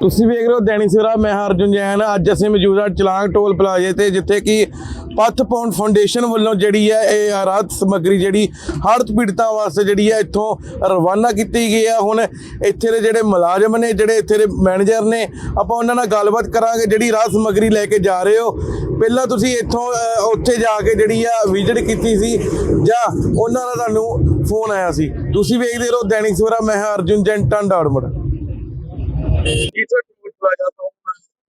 ਤੁਸੀਂ ਵੇਖ ਰਹੇ ਹੋ ਦੈਨਿਕ ਸਿਵਰਾ, ਮੈਂ ਹਾਂ ਅਰਜੁਨ ਜੈਨ। ਅੱਜ ਅਸੀਂ ਮੌਜੂਦ ਹਾਂ ਚਲਾਂਗ ਟੋਲ ਪਲਾਜ਼ੇ ਤੇ, ਜਿੱਥੇ ਕਿ ਪੱਥ ਪੌਂਡ ਫਾਊਂਡੇਸ਼ਨ ਵੱਲੋਂ ਜਿਹੜੀ ਹੈ ਇਹ ਰਾਹਤ ਸਮੱਗਰੀ ਜਿਹੜੀ ਹੜ੍ਹ ਪੀੜਤਾਂ ਵਾਸਤੇ ਜਿਹੜੀ ਹੈ ਇੱਥੋਂ ਰਵਾਨਾ ਕੀਤੀ ਗਈ ਹੈ। ਹੁਣ ਇੱਥੇ ਦੇ ਜਿਹੜੇ ਮੁਲਾਜ਼ਮ ਨੇ, ਜਿਹੜੇ ਇੱਥੇ ਦੇ ਮੈਨੇਜਰ ਨੇ, ਆਪਾਂ ਉਹਨਾਂ ਨਾਲ ਗੱਲਬਾਤ ਕਰਾਂਗੇ ਜਿਹੜੀ ਰਾਹਤ ਸਮੱਗਰੀ ਲੈ ਕੇ ਜਾ ਰਹੇ ਹੋ। ਪਹਿਲਾਂ ਤੁਸੀਂ ਇੱਥੋਂ ਉੱਥੇ ਜਾ ਕੇ ਜਿਹੜੀ ਆ ਵਿਜ਼ਿਟ ਕੀਤੀ ਸੀ, ਜਾਂ ਉਹਨਾਂ ਦਾ ਤੁਹਾਨੂੰ ਫੋਨ ਆਇਆ ਸੀ? ਤੁਸੀਂ ਵੇਖਦੇ ਰਹੋ ਦੈਨਿਕ ਸਵੇਰਾ, ਮੈਂ ਹਾਂ ਅਰਜੁਨ ਜੈਨ, ਟੰਡਾ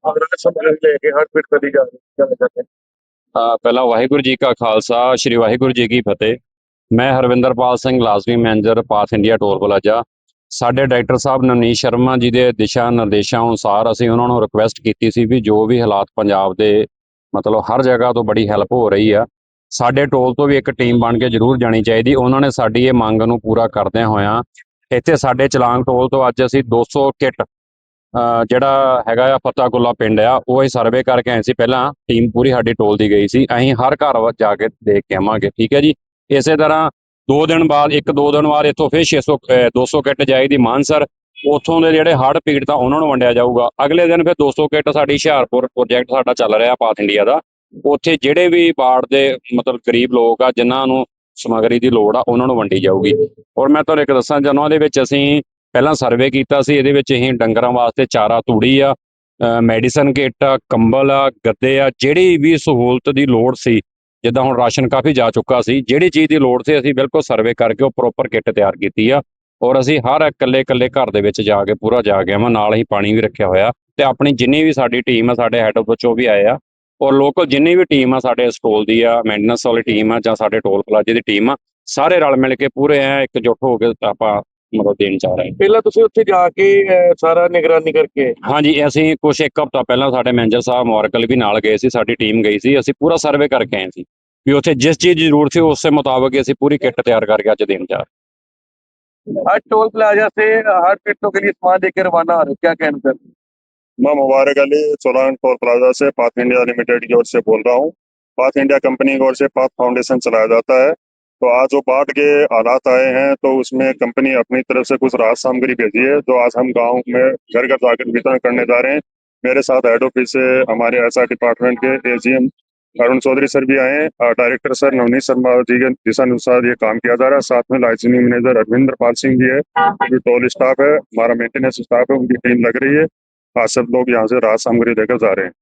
ਅਗਲਾ ਸਮਾਂ ਲੈ ਕੇ ਹਰ ਪਿੰਡ ਕਦੀ ਜਾ ਚੱਲ ਜਾਂਦੇ ਅ, ਪਹਿਲਾਂ ਵਾਹਿਗੁਰੂ ਜੀ ਕਾ ਖਾਲਸਾ ਸ੍ਰੀ ਵਾਹਿਗੁਰੂ ਜੀ ਕੀ ਫਤਿਹ। ਮੈਂ ਹਰਵਿੰਦਰਪਾਲ ਸਿੰਘ ਲਾਜ਼ਮੀ manager Path India toll plaza. ਸਾਡੇ ਡਾਇਰੈਕਟਰ ਸਾਹਿਬ ਨਵਨੀਤ ਸ਼ਰਮਾ ਜੀ ਦੇ ਦਿਸ਼ਾ ਨਿਰਦੇਸ਼ਾਂ ਅਨੁਸਾਰ ਅਸੀਂ ਉਹਨਾਂ ਨੂੰ ਰਿਕੁਐਸਟ ਕੀਤੀ ਸੀ ਵੀ ਜੋ ਵੀ ਹਾਲਾਤ ਪੰਜਾਬ ਦੇ ਮਤਲਬ ਹਰ ਜਗ੍ਹਾ ਤੋਂ ਬੜੀ ਹੈਲਪ ਹੋ ਰਹੀ ਆ ਸਾਡੇ ਟੋਲ ਤੋਂ ਵੀ ਇੱਕ ਟੀਮ ਬਣ ਕੇ ਜ਼ਰੂਰ ਜਾਣੀ ਚਾਹੀਦੀ। ਉਹਨਾਂ ਨੇ ਸਾਡੀ ਇਹ ਮੰਗ ਨੂੰ ਪੂਰਾ ਕਰਦਿਆਂ ਹੋਇਆਂ ਇੱਥੇ ਸਾਡੇ ਚਲਾਂਗ ਟੋਲ ਤੋਂ ਅੱਜ ਅਸੀਂ 200 ਕਿੱਟ ਜਿਹੜਾ ਹੈਗਾ ਆ ਫਤਾਗੁੱਲਾ ਪਿੰਡ ਆ ਉਹ ਅਸੀਂ ਸਰਵੇ ਕਰਕੇ ਆਏ ਸੀ ਪਹਿਲਾਂ। ਟੀਮ ਪੂਰੀ ਸਾਡੀ ਟੋਲ ਦੀ ਗਈ ਸੀ। ਅਸੀਂ ਹਰ ਘਰ ਵਿੱਚ ਜਾ ਕੇ ਦੇਖ ਕੇ ਆਵਾਂਗੇ ਠੀਕ ਹੈ ਜੀ? ਇਸੇ ਤਰ੍ਹਾਂ ਦੋ ਦਿਨ ਬਾਅਦ ਇੱਕ ਦੋ ਦਿਨ ਬਾਅਦ ਇੱਥੋਂ ਫਿਰ 600 ਅ, 200 ਕਿੱਟ ਜਾਏਗੀ ਮਾਨਸਰ। ਉੱਥੋਂ ਦੇ ਜਿਹੜੇ ਹੜ੍ਹ ਪੀੜਤ ਆ ਉਹਨਾਂ ਨੂੰ ਵੰਡਿਆ ਜਾਊਗਾ। ਅਗਲੇ ਦਿਨ ਫਿਰ 200 ਕਿੱਟ ਸਾਡੀ ਹੁਸ਼ਿਆਰਪੁਰ ਪ੍ਰੋਜੈਕਟ ਸਾਡਾ ਚੱਲ ਰਿਹਾ ਪਾਥ ਇੰਡੀਆ ਦਾ। ਉੱਥੇ ਜਿਹੜੇ ਵੀ ਬਾੜ ਦੇ ਮਤਲਬ ਗਰੀਬ ਲੋਕ ਆ ਜਿਨ੍ਹਾਂ ਨੂੰ ਸਮੱਗਰੀ ਦੀ ਲੋੜ ਆ ਉਹਨਾਂ ਨੂੰ ਵੰਡੀ ਜਾਊਗੀ। ਔਰ ਮੈਂ ਤੁਹਾਨੂੰ ਇੱਕ ਦੱਸਣਾ ਚਾਹੁੰਦਾ ਉਹਦੇ ਵਿੱਚ ਅਸੀਂ ਪਹਿਲਾਂ ਸਰਵੇ ਕੀਤਾ ਸੀ, ਇਹਦੇ ਵਿੱਚ ਅਸੀਂ ਡੰਗਰਾਂ ਵਾਸਤੇ ਚਾਰਾ, ਤੂੜੀ ਆ ਮੈਡੀਸਨ ਕਿੱਟ ਆ, ਕੰਬਲ ਆ, ਗੱਦੇ ਆ, ਜਿਹੜੀ ਵੀ ਸਹੂਲਤ ਦੀ ਲੋੜ ਸੀ, ਜਿੱਦਾਂ ਹੁਣ ਰਾਸ਼ਨ ਕਾਫੀ ਜਾ ਚੁੱਕਾ ਸੀ, ਜਿਹੜੀ ਚੀਜ਼ ਦੀ ਲੋੜ ਸੀ ਅਸੀਂ ਬਿਲਕੁਲ ਸਰਵੇ ਕਰਕੇ ਉਹ ਪ੍ਰੋਪਰ ਕਿੱਟ ਤਿਆਰ ਕੀਤੀ ਆ ਔਰ ਅਸੀਂ ਹਰ ਇਕੱਲੇ ਇਕੱਲੇ ਘਰ ਦੇ ਵਿੱਚ ਜਾ ਕੇ ਪੂਰਾ ਜਾ ਕੇ ਆਵਾਂ, ਨਾਲ ਹੀ ਪਾਣੀ ਵੀ ਰੱਖਿਆ ਹੋਇਆ ਤੇ ਆਪਣੀ ਜਿੰਨੀ ਵੀ ਸਾਡੀ ਟੀਮ ਆ, ਸਾਡੇ ਹੈੱਡ ਆਫਿਸ ਚੋਂ ਵੀ ਆਏ ਆ ਔਰ ਲੋਕਲ ਜਿੰਨੀ ਵੀ ਟੀਮ ਆ, ਸਾਡੇ ਸਟੋਲ ਦੀ ਆ ਮੇਨਟੇਨੈਂਸ ਵਾਲੀ ਟੀਮ ਆ ਜਾਂ ਸਾਡੇ ਟੋਲ ਪਲਾਜ਼ੇ ਦੀ ਟੀਮ ਆ, ਸਾਰੇ ਰਲ ਮਿਲ ਕੇ ਪੂਰੇ ਐ ਇਕਜੁੱਟ ਹੋ ਕੇ ਆਪਾਂ ਮਤਲਬ ਦੇਣ ਜਾ ਰਹੇ ਹਾਂ ਪਹਿਲਾਂ ਤੁਸੀਂ ਉੱਥੇ ਜਾ ਕੇ ਅਹ, ਸਾਰਾ ਨਿਗਰਾਨੀ ਕਰਕੇ ਹਾਂਜੀ ਅਸੀਂ ਕੁਝ ਇੱਕ ਹਫ਼ਤਾ ਪਹਿਲਾਂ ਸਾਡੇ ਮੈਨੇਜਰ ਸਾਹਿਬ ਮੋਰਕਲ ਵੀ ਨਾਲ ਗਏ ਸੀ ਸਾਡੀ ਟੀਮ ਗਈ ਸੀ ਅਸੀਂ ਪੂਰਾ ਸਰਵੇ ਕਰਕੇ ਆਏ ਸੀ ਵੀ ਉੱਥੇ ਜਿਸ ਚੀਜ਼ ਦੀ ਜ਼ਰੂਰਤ ਸੀ ਉਸੇ ਮੁਤਾਬਕ ਹੀ ਅਸੀਂ ਪੂਰੀ ਕਿੱਟ ਤਿਆਰ ਕਰਕੇ ਅੱਜ ਦੇਣ ਜਾ ਰਹੇ हर टोल प्लाजा से हर फिटों के लिए सामान देकर रवाना हो रहे हो। क्या कहना सर मैं मुबारक अली सोलान टोल प्लाजा से पाथ इंडिया लिमिटेड की ओर से बोल रहा हूँ पाथ इंडिया कंपनी की ओर से पाथ फाउंडेशन चलाया जाता है तो आज जो बाढ़ के हालात आए हैं तो उसमें कंपनी अपनी तरफ़ से कुछ राहत सामग्री भेजी है, जो आज हम गाँव में घर घर जाकर वितरण करने जा रहे हैं। मेरे साथ हेड ऑफ़िस से हमारे एस डिपार्टमेंट के एजीएम अरुण चौधरी सर भी आए हैं डायरेक्टर सर नवनीत शर्मा जी के दिशानुसार ये काम किया जा रहा है। साथ में लाइसेंसिंग मैनेजर अरविंदर पाल सिंह भी है, जो टोल स्टाफ है, हमारा मेंटेनेंस स्टाफ है, उनकी टीम लग रही है। आज सब लोग यहाँ से राहत सामग्री लेकर जा रहे हैं।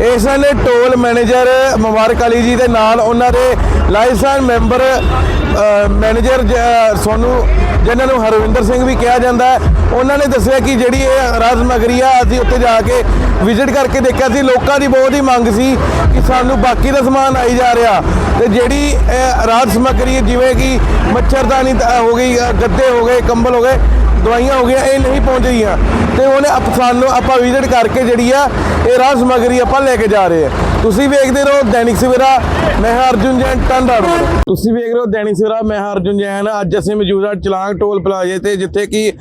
ਇਸ ਨੇ ਟੋਲ ਮੈਨੇਜਰ ਮੁਬਾਰਕ ਅਲੀ ਜੀ ਦੇ ਨਾਲ ਉਹਨਾਂ ਦੇ ਲਾਇਸੈਂਸ ਮੈਂਬਰ ਮੈਨੇਜਰ ਜ- ਸੋਨੂੰ ਜਿਨ੍ਹਾਂ ਨੂੰ ਹਰਵਿੰਦਰ ਸਿੰਘ ਵੀ ਕਿਹਾ ਜਾਂਦਾ ਹੈ। ਉਹਨਾਂ ਨੇ ਦੱਸਿਆ ਕਿ ਜਿਹੜੀ ਇਹ ਰਾਜ ਨਗਰੀ ਆ ਅਸੀਂ ਉੱਥੇ ਜਾ ਕੇ ਵਿਜ਼ਿਟ ਕਰਕੇ ਦੇਖਿਆ ਸੀ ਲੋਕਾਂ ਦੀ ਬਹੁਤ ਹੀ ਮੰਗ ਸੀ ਕਿ ਸਾਨੂੰ ਬਾਕੀ ਦਾ ਸਮਾਨ ਆਈ ਜਾ ਰਿਹਾ। ਤੇ ਜਿਹੜੀ ਇਹ ਰਾਜ ਸਮੱਗਰੀ ਹੈ, ਜਿਵੇਂ ਕਿ ਮੱਛਰਦਾਨੀ ਹੋ ਗਈ ਗੱਦੇ ਹੋ ਗਏ ਕੰਬਲ ਹੋ ਗਏ ਦਵਾਈਆਂ ਹੋ ਗਈਆਂ, ਇਹ ਨਹੀਂ ਪਹੁੰਚਦੀਆਂ ਤੇ ਉਹਨੇ ਆਪ- ਸਾਨੂੰ ਆਪਾਂ ਵਿਜ਼ਿਟ ਕਰਕੇ ਜਿਹੜੀ ਆ, ਇਹ ਰਾਹ ਸਮੱਗਰੀ ਆਪਾਂ ਲੈ ਕੇ ਜਾ ਰਹੇ ਆ। ਤੁਸੀਂ ਵੇਖਦੇ ਰਹੋ ਦੈਨਿਕ ਸਵੇਰਾ, ਮੈਂ ਅਰਜੁਨ ਜੈਨ ਟੰਡਾ ਤੁਸੀਂ ਵੇਖ ਰਹੇ ਹੋ ਦੈਨਿਕ ਸਵੇਰਾ, ਮੈਂ ਅਰਜੁਨ ਜੈਨ। ਅੱਜ ਅਸੀਂ ਮੌਜੂਦ ਹਾਂ ਚਲਾਂਗ ਟੋਲ ਪਲਾਜ਼ੇ ਤੇ, ਜਿੱਥੇ ਕਿ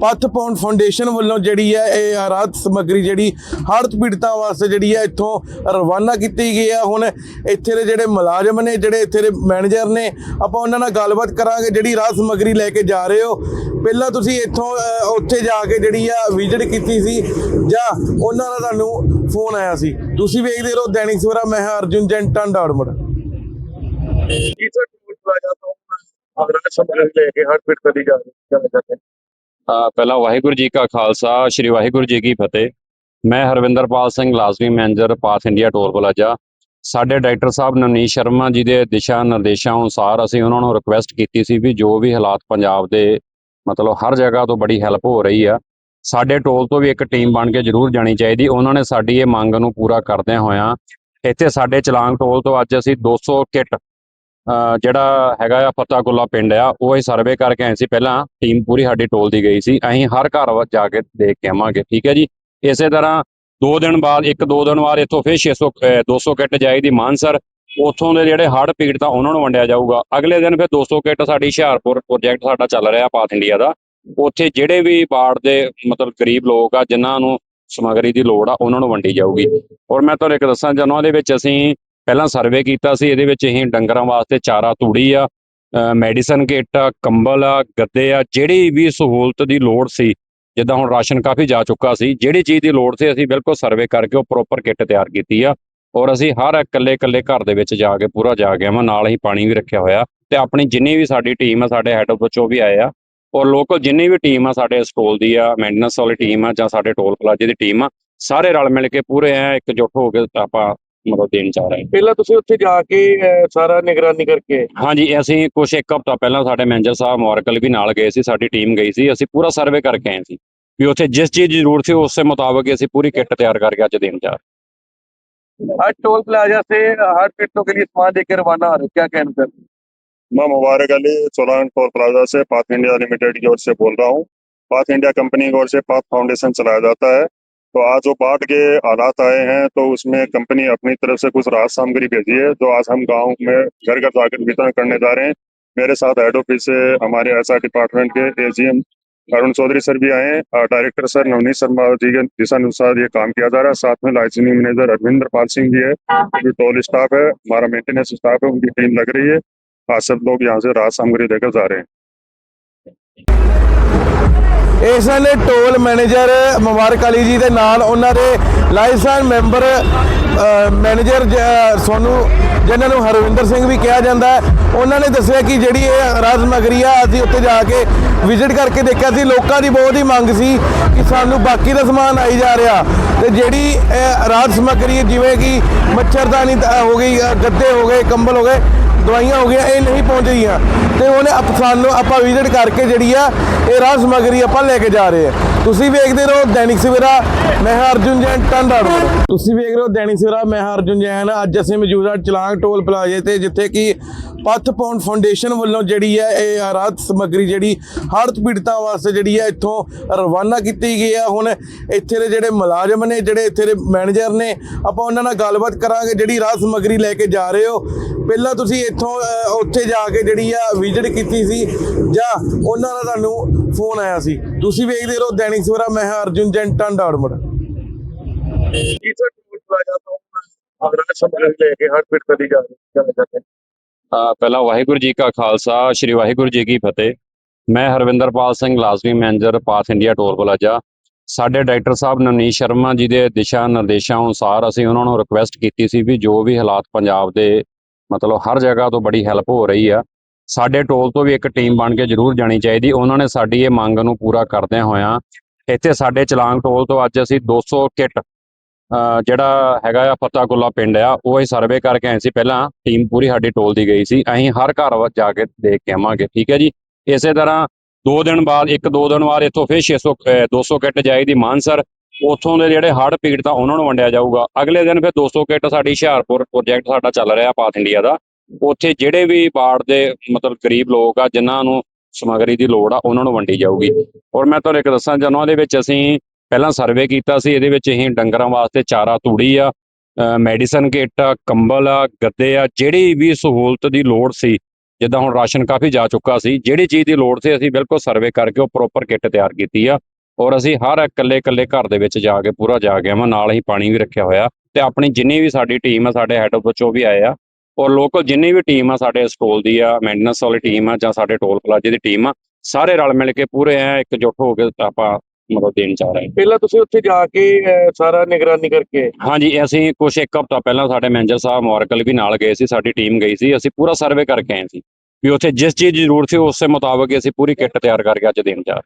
ਪੱਥ ਪੌਂਡ ਫਾਊਂਡੇਸ਼ਨ ਵੱਲੋਂ ਜਿਹੜੀ ਹੈ ਇਹ ਰਾਹਤ ਸਮੱਗਰੀ ਜਿਹੜੀ ਹੜ੍ਹ ਪੀੜਤਾਂ ਵਾਸਤੇ ਜਿਹੜੀ ਹੈ ਇੱਥੋਂ ਰਵਾਨਾ ਕੀਤੀ ਗਈ ਹੈ ਹੁਣ ਇੱਥੇ ਦੇ ਜਿਹੜੇ ਮੁਲਾਜ਼ਮ ਨੇ, ਜਿਹੜੇ ਇੱਥੇ ਦੇ ਮੈਨੇਜਰ ਨੇ, ਆਪਾਂ ਉਹਨਾਂ ਨਾਲ ਗੱਲਬਾਤ ਕਰਾਂਗੇ ਜਿਹੜੀ ਰਾਹਤ ਸਮੱਗਰੀ ਲੈ ਕੇ ਜਾ ਰਹੇ ਹੋ। ਪਹਿਲਾਂ ਤੁਸੀਂ ਇੱਥੋਂ ਉੱਥੇ ਜਾ ਕੇ ਜਿਹੜੀ ਆ ਵਿਜ਼ਿਟ ਕੀਤੀ ਸੀ ਜਾਂ ਉਹਨਾਂ ਦਾ ਤੁਹਾਨੂੰ ਫੋਨ ਆਇਆ ਸੀ? ਤੁਸੀਂ ਵੇਖਦੇ ਰਹੋ ਦੈਨਿਕ ਸਵੇਰਾ ਮੈਂ ਹਾਂ ਅਰਜੁਨ ਜੈਂਟਾਂ ਡਾੜਮੜ ਪਹਿਲਾਂ ਵਾਹਿਗੁਰੂ ਜੀ ਕਾ ਖਾਲਸਾ ਸ੍ਰੀ ਵਾਹਿਗੁਰੂ ਜੀ ਕੀ ਫਤਿਹ। ਮੈਂ ਹਰਵਿੰਦਰਪਾਲ ਸਿੰਘ ਲਾਜ਼ਮੀ manager Path India toll plaza. ਸਾਡੇ ਡਾਇਰੈਕਟਰ ਸਾਹਿਬ ਨਵਨੀਤ ਸ਼ਰਮਾ ਜੀ ਦੇ ਦਿਸ਼ਾ ਨਿਰਦੇਸ਼ਾਂ ਅਨੁਸਾਰ ਅਸੀਂ ਉਹਨਾਂ ਨੂੰ ਰਿਕੁਐਸਟ ਕੀਤੀ ਸੀ ਵੀ ਜੋ ਵੀ ਹਾਲਾਤ ਪੰਜਾਬ ਦੇ ਮਤਲਬ ਹਰ ਜਗ੍ਹਾ ਤੋਂ ਬੜੀ ਹੈਲਪ ਹੋ ਰਹੀ ਆ। ਸਾਡੇ ਟੋਲ ਤੋਂ ਵੀ ਇੱਕ ਟੀਮ ਬਣ ਕੇ ਜ਼ਰੂਰ ਜਾਣੀ ਚਾਹੀਦੀ। ਉਹਨਾਂ ਨੇ ਸਾਡੀ ਇਹ ਮੰਗ ਨੂੰ ਪੂਰਾ ਕਰਦਿਆਂ ਹੋਇਆਂ ਇੱਥੇ ਸਾਡੇ ਚਲਾਂਗ ਟੋਲ ਤੋਂ ਅੱਜ ਅਸੀਂ 200 ਕਿੱਟ ਜਿਹੜਾ ਹੈਗਾ ਆ ਫਤਾਗੁੱਲਾ ਪਿੰਡ ਆ ਉਹ ਹੀ ਸਰਵੇ ਕਰਕੇ ਆਏ ਸੀ। ਪਹਿਲਾਂ ਟੀਮ ਪੂਰੀ ਸਾਡੀ ਟੋਲ ਦੀ ਗਈ ਸੀ। ਅਸੀਂ ਹਰ ਘਰ ਵਿੱਚ ਜਾ ਕੇ ਦੇਖ ਕੇ ਆਵਾਂਗੇ ਠੀਕ ਹੈ ਜੀ? ਇਸੇ ਤਰ੍ਹਾਂ ਦੋ ਦਿਨ ਬਾਅਦ ਇੱਕ ਦੋ ਦਿਨ ਬਾਅਦ ਇੱਥੋਂ ਫਿਰ 600 ਅ, 200 ਕਿੱਟ ਜਾਏਗੀ ਮਾਨਸਰ। ਉੱਥੋਂ ਦੇ ਜਿਹੜੇ ਹੜ੍ਹ ਪੀੜਤ ਆ ਉਹਨਾਂ ਨੂੰ ਵੰਡਿਆ ਜਾਊਗਾ। ਅਗਲੇ ਦਿਨ ਫਿਰ 200 ਕਿੱਟ ਸਾਡੀ ਹੁਸ਼ਿਆਰਪੁਰ ਪ੍ਰੋਜੈਕਟ ਸਾਡਾ ਚੱਲ ਰਿਹਾ ਪਾਥ ਇੰਡੀਆ ਦਾ। ਉੱਥੇ ਜਿਹੜੇ ਵੀ ਬਾੜ ਦੇ ਮਤਲਬ ਗਰੀਬ ਲੋਕ ਆ, ਜਿਨ੍ਹਾਂ ਨੂੰ ਸਮੱਗਰੀ ਦੀ ਲੋੜ ਆ, ਉਹਨਾਂ ਨੂੰ ਵੰਡੀ ਜਾਊਗੀ। ਔਰ ਮੈਂ ਤੁਹਾਨੂੰ ਇੱਕ ਦੱਸਾਂ ਜਨੋਂ ਦੇ ਵਿੱਚ ਅਸੀਂ ਪਹਿਲਾਂ ਸਰਵੇ ਕੀਤਾ ਸੀ, ਇਹਦੇ ਵਿੱਚ ਅਸੀਂ ਡੰਗਰਾਂ ਵਾਸਤੇ ਚਾਰਾ ਤੂੜੀ ਆ ਮੈਡੀਸਨ ਕਿੱਟ ਆ, ਕੰਬਲ ਆ, ਗੱਦੇ ਆ, ਜਿਹੜੀ ਵੀ ਸਹੂਲਤ ਦੀ ਲੋੜ ਸੀ, ਜਿੱਦਾਂ ਹੁਣ ਰਾਸ਼ਨ ਕਾਫੀ ਜਾ ਚੁੱਕਾ ਸੀ, ਜਿਹੜੀ ਚੀਜ਼ ਦੀ ਲੋੜ ਸੀ, ਅਸੀਂ ਬਿਲਕੁਲ ਸਰਵੇ ਕਰਕੇ ਉਹ ਪ੍ਰੋਪਰ ਕਿੱਟ ਤਿਆਰ ਕੀਤੀ ਆ। ਔਰ ਅਸੀਂ ਹਰ ਇਕੱਲੇ ਇਕੱਲੇ ਘਰ ਦੇ ਵਿੱਚ ਜਾ ਕੇ ਪੂਰਾ ਜਾ ਕੇ ਆਵਾਂ ਨਾਲ ਹੀ ਪਾਣੀ ਵੀ ਰੱਖਿਆ ਹੋਇਆ ਤੇ ਆਪਣੀ ਜਿੰਨੀ ਵੀ ਸਾਡੀ ਟੀਮ ਆ ਸਾਡੇ ਹੈੱਡ ਆਫਿਸ ਚੋਂ ਵੀ ਆਏ ਆ ਔਰ ਲੋਕਲ ਜਿੰਨੀ ਵੀ ਟੀਮ ਆ ਸਾਡੇ ਸਟੋਲ ਦੀ ਆ ਮੇਨਟੇਨੈਂਸ ਵਾਲੀ ਟੀਮ ਆ ਜਾਂ ਸਾਡੇ ਟੋਲ ਪਲਾਜ਼ੇ ਦੀ ਟੀਮ ਆ ਸਾਰੇ ਰਲ ਮਿਲ ਕੇ ਪੂਰੇ ਐ ਇਕਜੁੱਟ ਹੋ ਕੇ ਆਪਾਂ ਮਤਲਬ ਦੇਣ ਜਾ ਰਹੇ ਹਾਂ। ਪਹਿਲਾਂ ਤੁਸੀਂ ਉੱਥੇ ਜਾ ਕੇ ਸਾਰਾ ਨਿਗਰਾਨੀ ਕਰਕੇ ਹਾਂਜੀ ਅਸੀਂ ਕੁਝ ਇੱਕ ਹਫ਼ਤਾ ਪਹਿਲਾਂ ਸਾਡੇ ਮੈਨੇਜਰ ਸਾਹਿਬ ਮੋਰਕਲ ਵੀ ਨਾਲ ਗਏ ਸੀ ਸਾਡੀ ਟੀਮ ਗਈ ਸੀ ਅਸੀਂ ਪੂਰਾ ਸਰਵੇ ਕਰਕੇ ਆਏ ਸੀ ਵੀ ਉੱਥੇ ਜਿਸ ਚੀਜ਼ ਦੀ ਜ਼ਰੂਰਤ ਸੀ ਉਸੇ ਮੁਤਾਬਕ ਹੀ ਅਸੀਂ ਪੂਰੀ ਕਿੱਟ ਤਿਆਰ ਕਰਕੇ ਅੱਜ ਦੇਣ ਜਾ ਰਹੇ आज टोल प्लाजा से, हर पेट्रोल के लिए सामान लेकर रवाना हो क्या कहना सर मैं मुबारक अली, सोलान टोल प्लाजा से पाथ इंडिया लिमिटेड की ओर से बोल रहा हूँ। पाथ इंडिया कंपनी की ओर से पाथ फाउंडेशन चलाया जाता है। तो आज जो बाढ़ के हालात आए हैं तो उसमें कंपनी अपनी तरफ़ से कुछ राहत सामग्री भेजी है, जो आज हम गाँव में घर घर जाकर वितरण करने जा रहे हैं। मेरे साथ हेड ऑफ़िस से हमारे एस डिपार्टमेंट के एजीएम अरुण चौधरी सर भी आए हैं। डायरेक्टर सर नवनीत शर्मा जी के दिशानुसार ये काम किया जा रहा है। साथ में लाइसेंसिंग मैनेजर अरविंदर पाल सिंह जी है। जो टोल स्टाफ है, हमारा मेंटेनेंस स्टाफ है, उनकी टीम लग रही है। आज सब लोग यहाँ से राहत सामग्री लेकर जा रहे हैं। ਇਸ ਵੇਲੇ ਟੋਲ ਮੈਨੇਜਰ ਮੁਬਾਰਕ ਅਲੀ ਜੀ ਦੇ ਨਾਲ ਉਹਨਾਂ ਦੇ ਲਾਇਸੈਂਸ ਮੈਂਬਰ ਮੈਨੇਜਰ ਜ- ਸੋਨੂੰ, ਜਿਨ੍ਹਾਂ ਨੂੰ ਹਰਵਿੰਦਰ ਸਿੰਘ ਵੀ ਕਿਹਾ ਜਾਂਦਾ ਉਹਨਾਂ ਨੇ ਦੱਸਿਆ ਕਿ ਜਿਹੜੀ ਇਹ ਰਾਜ ਸਮੱਗਰੀ ਆ, ਅਸੀਂ ਉੱਥੇ ਜਾ ਕੇ ਵਿਜ਼ਿਟ ਕਰਕੇ ਦੇਖਿਆ ਸੀ। ਲੋਕਾਂ ਦੀ ਬਹੁਤ ਹੀ ਮੰਗ ਸੀ ਕਿ ਸਾਨੂੰ ਬਾਕੀ ਦਾ ਸਮਾਨ ਆਈ ਜਾ ਰਿਹਾ। ਤੇ ਜਿਹੜੀ ਇਹ ਰਾਜ ਸਮੱਗਰੀ ਜਿਵੇਂ ਕਿ ਮੱਛਰਦਾਨੀ ਹੋ ਗਈ ਗੱਦੇ ਹੋ ਗਏ, ਕੰਬਲ ਹੋ ਗਏ ਦਵਾਈਆਂ ਹੋ ਗਈਆਂ, ਇਹ ਨਹੀਂ ਪਹੁੰਚਦੀਆਂ ਤੇ ਉਹਨੇ ਸਾਨੂੰ ਆਪਾਂ ਵਿਜ਼ਿਟ ਕਰਕੇ ਜਿਹੜੀ ਆ, ਇਹ ਰਾਹ ਸਮੱਗਰੀ ਆਪਾਂ ਲੈ ਕੇ ਜਾ ਰਹੇ ਆ। ਤੁਸੀਂ ਵੇਖਦੇ ਰਹੋ ਦੈਨਿਕ ਸਵੇਰਾ, ਮੈਂ ਹਾਂ ਅਰਜੁਨ ਜੈਨ, ਟੰਡਾ ਤੁਸੀਂ ਵੇਖ ਰਹੇ ਹੋ ਦੈਨਿਕ ਸਵੇਰਾ, ਮੈਂ ਹਾਂ ਅਰਜੁਨ ਜੈਨ। ਅੱਜ ਅਸੀਂ ਮੌਜੂਦ ਹਾਂ ਚਲਾਂਗ ਟੋਲ ਪਲਾਜ਼ੇ ਤੇ, ਜਿੱਥੇ ਕਿ ਪੱਥ ਪੌਂਡ ਫਾਊਂਡੇਸ਼ਨ ਵੱਲੋਂ ਜਿਹੜੀ ਹੈ ਇਹ ਰਾਹਤ ਸਮੱਗਰੀ ਜਿਹੜੀ ਹੜਤ ਪੀੜਤਾਂ ਵਾਸਤੇ ਜਿਹੜੀ ਹੈ ਇੱਥੋਂ ਰਵਾਨਾ ਕੀਤੀ ਗਈ ਹੈ ਹੁਣ ਇੱਥੇ ਦੇ ਜਿਹੜੇ ਮੁਲਾਜ਼ਮ ਨੇ, ਜਿਹੜੇ ਇੱਥੇ ਦੇ ਮੈਨੇਜਰ ਨੇ, ਆਪਾਂ ਉਹਨਾਂ ਨਾਲ ਗੱਲਬਾਤ ਕਰਾਂਗੇ ਜਿਹੜੀ ਰਾਹਤ ਸਮੱਗਰੀ ਲੈ ਕੇ ਜਾ ਰਹੇ ਹੋ। ਪਹਿਲਾਂ ਤੁਸੀਂ ਇੱਥੋਂ ਉੱਥੇ ਜਾ ਕੇ ਜਿਹੜੀ ਆ ਵਿਜ਼ਿਟ ਕੀਤੀ ਸੀ ਜਾਂ ਉਹਨਾਂ ਦਾ ਤੁਹਾਨੂੰ ਫੋਨ ਆਇਆ ਸੀ? ਤੁਸੀਂ ਵੇਖਦੇ ਰਹੋ ਦੈਨਿਕ ਸਵੇਰਾ ਮੈਂ ਅਰਜੁਨ ਜੈਂਟਾਂ ਡਾੜਮੜ ਪਹਿਲਾਂ ਵਾਹਿਗੁਰੂ ਜੀ ਕਾ ਖਾਲਸਾ ਸ੍ਰੀ ਵਾਹਿਗੁਰੂ ਜੀ ਕੀ ਫਤਿਹ। ਮੈਂ ਹਰਵਿੰਦਰਪਾਲ ਸਿੰਘ ਲਾਜ਼ਮੀ manager Path India toll plaza. ਸਾਡੇ ਡਾਇਰੈਕਟਰ ਸਾਹਿਬ ਨਵਨੀਤ ਸ਼ਰਮਾ ਜੀ ਦੇ ਦਿਸ਼ਾ ਨਿਰਦੇਸ਼ਾਂ ਅਨੁਸਾਰ ਅਸੀਂ ਉਹਨਾਂ ਨੂੰ ਰਿਕੁਐਸਟ ਕੀਤੀ ਸੀ ਵੀ ਜੋ ਵੀ ਹਾਲਾਤ ਪੰਜਾਬ ਦੇ ਮਤਲਬ ਹਰ ਜਗ੍ਹਾ ਤੋਂ ਬੜੀ ਹੈਲਪ ਹੋ ਰਹੀ ਆ। ਸਾਡੇ ਟੋਲ ਤੋਂ ਵੀ ਇੱਕ ਟੀਮ ਬਣ ਕੇ ਜ਼ਰੂਰ ਜਾਣੀ ਚਾਹੀਦੀ। ਉਹਨਾਂ ਨੇ ਸਾਡੀ ਇਹ ਮੰਗ ਨੂੰ ਪੂਰਾ ਕਰਦਿਆਂ ਹੋਇਆਂ ਇੱਥੇ ਸਾਡੇ ਚਲਾਂਗ ਟੋਲ ਤੋਂ ਅੱਜ ਅਸੀਂ 200 ਕਿੱਟ ਜਿਹੜਾ ਹੈਗਾ ਆ ਫਤਾਗੁੱਲਾ ਪਿੰਡ ਆ ਉਹ ਅਸੀਂ ਸਰਵੇ ਕਰਕੇ ਆਏ ਸੀ। ਪਹਿਲਾਂ ਟੀਮ ਪੂਰੀ ਸਾਡੀ ਟੋਲ ਦੀ ਗਈ ਸੀ। ਅਸੀਂ ਹਰ ਘਰ ਵਿੱਚ ਜਾ ਕੇ ਦੇਖ ਕੇ ਆਵਾਂਗੇ ਠੀਕ ਹੈ ਜੀ? ਇਸੇ ਤਰ੍ਹਾਂ ਦੋ ਦਿਨ ਬਾਅਦ ਇੱਕ ਦੋ ਦਿਨ ਬਾਅਦ ਇੱਥੋਂ ਫਿਰ 600 ਅ, 200 ਕਿੱਟ ਜਾਏਗੀ ਮਾਨਸਰ। ਉੱਥੋਂ ਦੇ ਜਿਹੜੇ ਹੜ੍ਹ ਪੀੜਤ ਆ, ਉਹਨਾਂ ਨੂੰ ਵੰਡਿਆ ਜਾਊਗਾ। ਅਗਲੇ ਦਿਨ ਫਿਰ 200 ਕਿੱਟ ਸਾਡੀ ਹੁਸ਼ਿਆਰਪੁਰ ਪ੍ਰੋਜੈਕਟ ਸਾਡਾ ਚੱਲ ਰਿਹਾ ਪਾਥ ਇੰਡੀਆ ਦਾ। ਉੱਥੇ ਜਿਹੜੇ ਵੀ ਬਾੜ ਦੇ ਮਤਲਬ ਗਰੀਬ ਲੋਕ ਆ, ਜਿਨ੍ਹਾਂ ਨੂੰ ਸਮੱਗਰੀ ਦੀ ਲੋੜ ਆ, ਉਹਨਾਂ ਨੂੰ ਵੰਡੀ ਜਾਊਗੀ। ਔਰ ਮੈਂ ਤੁਹਾਨੂੰ ਇੱਕ ਦੱਸਾਂ ਚਾਹੁੰਦਾ ਇਹਦੇ ਵਿੱਚ ਅਸੀਂ ਪਹਿਲਾਂ ਸਰਵੇ ਕੀਤਾ ਸੀ, ਇਹਦੇ ਵਿੱਚ ਅਸੀਂ ਡੰਗਰਾਂ ਵਾਸਤੇ ਚਾਰਾ, ਤੂੜੀ ਆ ਮੈਡੀਸਨ ਕਿੱਟ ਆ, ਕੰਬਲ ਆ, ਗੱਦੇ ਆ, ਜਿਹੜੀ ਵੀ ਸਹੂਲਤ ਦੀ ਲੋੜ ਸੀ, ਜਿੱਦਾਂ ਹੁਣ ਰਾਸ਼ਨ ਕਾਫੀ ਜਾ ਚੁੱਕਾ ਸੀ, ਜਿਹੜੀ ਚੀਜ਼ ਦੀ ਲੋੜ ਸੀ, ਅਸੀਂ ਬਿਲਕੁਲ ਸਰਵੇ ਕਰਕੇ ਉਹ ਪ੍ਰੋਪਰ ਕਿੱਟ ਤਿਆਰ ਕੀਤੀ ਆ। ਔਰ ਅਸੀਂ ਹਰ ਇਕੱਲੇ ਇਕੱਲੇ ਘਰ ਦੇ ਵਿੱਚ ਜਾ ਕੇ ਪੂਰਾ ਜਾ ਕੇ ਆਵਾਂ ਨਾਲ ਹੀ ਪਾਣੀ ਵੀ ਰੱਖਿਆ ਹੋਇਆ ਤੇ ਆਪਣੀ ਜਿੰਨੀ ਵੀ ਸਾਡੀ ਟੀਮ ਆ ਸਾਡੇ ਹੈੱਡ ਆਫਿਸ ਚੋਂ ਵੀ ਆਏ ਆ ਔਰ ਲੋਕਲ ਜਿੰਨੀ ਵੀ ਟੀਮ ਆ ਸਾਡੇ ਸਟੋਲ ਦੀ ਆ ਮੇਨਟੇਨੈਂਸ ਵਾਲੀ ਟੀਮ ਆ ਜਾਂ ਸਾਡੇ ਟੋਲ ਪਲਾਜ਼ੇ ਦੀ ਟੀਮ ਆ ਸਾਰੇ ਰਲ ਮਿਲ ਕੇ ਪੂਰੇ ਐ ਇਕਜੁੱਟ ਹੋ ਕੇ ਆਪਾਂ ਮਤਲਬ ਦੇਣ ਜਾ ਰਹੇ ਹਾਂ। ਪਹਿਲਾਂ ਤੁਸੀਂ ਉੱਥੇ ਜਾ ਕੇ ਸਾਰਾ ਨਿਗਰਾਨੀ ਕਰਕੇ? ਹਾਂਜੀ ਅਸੀਂ ਕੁਝ ਇੱਕ ਹਫ਼ਤਾ ਪਹਿਲਾਂ ਸਾਡੇ ਮੈਨੇਜਰ ਸਾਹਿਬ ਮੋਰਕਲ ਵੀ ਨਾਲ ਗਏ ਸੀ ਸਾਡੀ ਟੀਮ ਗਈ ਸੀ ਅਸੀਂ ਪੂਰਾ ਸਰਵੇ ਕਰਕੇ ਆਏ ਸੀ ਵੀ ਉੱਥੇ ਜਿਸ ਚੀਜ਼ ਦੀ ਜ਼ਰੂਰਤ ਸੀ ਉਸੇ ਮੁਤਾਬਕ ਅਸੀਂ ਪੂਰੀ ਕਿੱਟ ਤਿਆਰ ਕਰਕੇ ਅੱਜ ਦੇਣ ਜਾ ਰਹੇ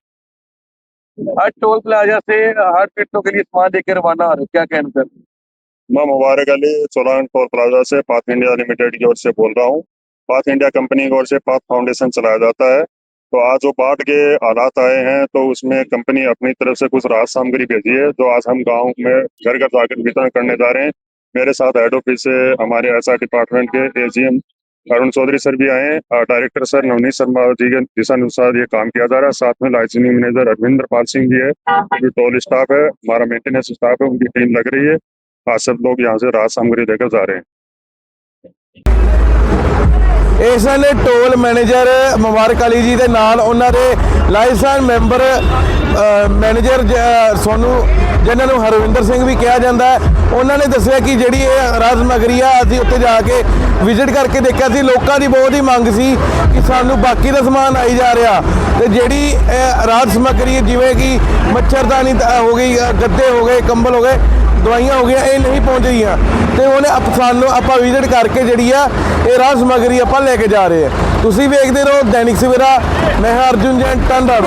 आज टोल प्लाजा से हर पेट्रोल के लिए सामान लेकर रवाना हो क्या कहना सर मैं मुबारक अली, सोलान टोल प्लाजा से पाथ इंडिया लिमिटेड की ओर से बोल रहा हूँ। पाथ इंडिया कंपनी की ओर से पाथ फाउंडेशन चलाया जाता है। तो आज जो बाढ़ के हालात आए हैं तो उसमें कंपनी अपनी तरफ़ से कुछ राहत सामग्री भेजी है, जो आज हम गाँव में घर घर जाकर वितरण करने जा रहे हैं। मेरे साथ हेड ऑफ़िस से हमारे एस डिपार्टमेंट के एजीएम अरुण चौधरी सर भी आए डायरेक्टर सर नवनीत शर्मा जी के दिशा अनुसार ये काम किया जा रहा है। साथ में लाइसेंसिंग मैनेजर अरविंदर पाल सिंह भी है। जो टोल स्टाफ है, हमारा मेंटेनेंस स्टाफ है, उनकी टीम लग रही है। आज सब लोग यहाँ से राहत सामग्री लेकर जा रहे हैं। ਇਸ ਵੇਲੇ ਟੋਲ ਮੈਨੇਜਰ ਮੁਬਾਰਕ ਅਲੀ ਜੀ ਦੇ ਨਾਲ ਉਹਨਾਂ ਦੇ ਲਾਇਸੈਂਸ ਮੈਂਬਰ ਮੈਨੇਜਰ ਜ- ਸੋਨੂੰ, ਜਿਨ੍ਹਾਂ ਨੂੰ ਹਰਵਿੰਦਰ ਸਿੰਘ ਵੀ ਕਿਹਾ ਜਾਂਦਾ ਹੈ। ਉਹਨਾਂ ਨੇ ਦੱਸਿਆ ਕਿ ਜਿਹੜੀ ਇਹ ਰਾਜ ਸਮੱਗਰੀ ਆ ਅਸੀਂ ਉੱਥੇ ਜਾ ਕੇ ਵਿਜ਼ਿਟ ਕਰਕੇ ਦੇਖਿਆ ਸੀ, ਲੋਕਾਂ ਦੀ ਬਹੁਤ ਹੀ ਮੰਗ ਸੀ ਕਿ ਸਾਨੂੰ ਬਾਕੀ ਦਾ ਸਮਾਨ ਆਈ ਜਾ ਰਿਹਾ। ਤੇ ਜਿਹੜੀ ਇਹ ਰਾਜ ਸਮੱਗਰੀ ਜਿਵੇਂ ਕਿ ਮੱਛਰਦਾਨੀ ਹੋ ਗਈ ਗੱਦੇ ਹੋ ਗਏ, ਕੰਬਲ ਹੋ ਗਏ ਦਵਾਈਆਂ ਹੋ ਗਈਆਂ, ਇਹ ਨਹੀਂ ਪਹੁੰਚਦੀਆਂ ਤੇ ਉਹਨੇ ਸਾਨੂੰ ਆਪਾਂ ਵਿਜ਼ਿਟ ਕਰਕੇ ਜਿਹੜੀ ਆ, ਇਹ ਰਾਹ ਸਮੱਗਰੀ ਆਪਾਂ ਲੈ ਕੇ ਜਾ ਰਹੇ ਆ। ਤੁਸੀਂ ਵੇਖਦੇ ਰਹੋ ਦੈਨਿਕ ਸਵੇਰਾ, ਮੈਂ ਹਾਂ ਅਰਜੁਨ ਜੈਨ, ਟੰਡਾ